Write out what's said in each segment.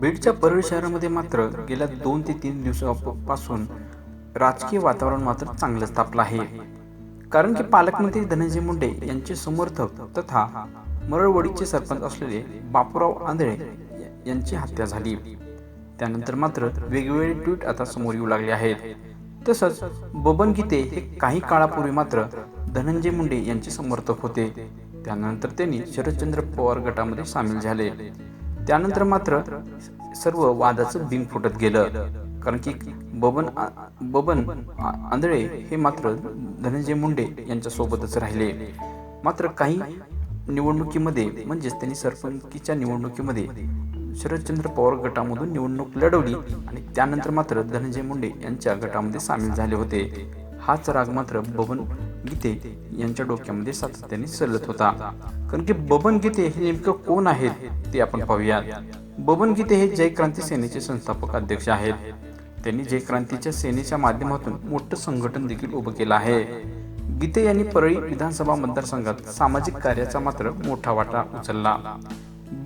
बीडच्या परळ शहरामध्ये मात्र गेल्या दोन ते तीन दिवसापासून राजकीय वातावरण मात्र चांगलंच तापलं आहे. कारण की पालकमंत्री धनंजय मुंडे यांचे समर्थक तथा मरळवडीचे सरपंच असलेले बापूराव आंधळे यांची हत्या झाली. त्यानंतर मात्र वेगवेगळे ट्विट आता समोर येऊ लागले आहेत. तसंच बबन गीते हे काही काळापूर्वी मात्र धनंजय मुंडे यांचे समर्थक होते. त्यानंतर त्यांनी शरदचंद्र पवार गटामध्ये सामील झाले. त्यानंतर मात्र सर्व वादाचं बिंग फुटत गेलं. कारण की बबन बबन आंधळे हे मात्र धनंजय मुंडे यांच्या सोबतच राहिले. मात्र काही निवडणुकीमध्ये म्हणजेच त्यांनी सरपंचकीच्या निवडणुकीमध्ये शरदचंद्र पवार गटामधून निवडणूक लढवली आणि त्यानंतर मात्र धनंजय मुंडे यांच्या गटामध्ये सामील झाले होते. हाच राग मात्र बबन गीते यांच्या डोक्यामध्ये सातत्याने सलत होता. कारण की बबन गीते हे नेमकं कोण आहेत ते आपण पाहूयात. बबन गीते हे जय क्रांती सेनेचे संस्थापक अध्यक्ष आहेत. त्यांनी जय क्रांतीच्या सेनेच्या माध्यमातून मोठं संघटन देखील उभं केलं आहे. गीते यांनी परळी विधानसभा मतदारसंघात सामाजिक कार्याचा मात्र मोठा वाटा उचलला.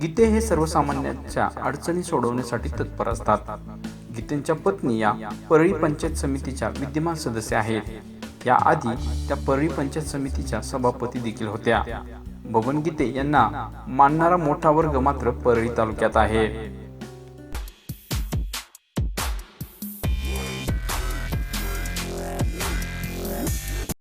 गीते हे सर्वसामान्यांच्या अडचणी सोडवण्यासाठी तत्पर असतात. गीतेंच्या पत्नी या परळी पंचायत समितीच्या विद्यमान सदस्य आहेत. याआधी त्या परळी पंचायत समितीच्या सभापती देखील होत्या. बबन गीते यांना मानणारा मोठा वर्ग मात्र परळी तालुक्यात आहे.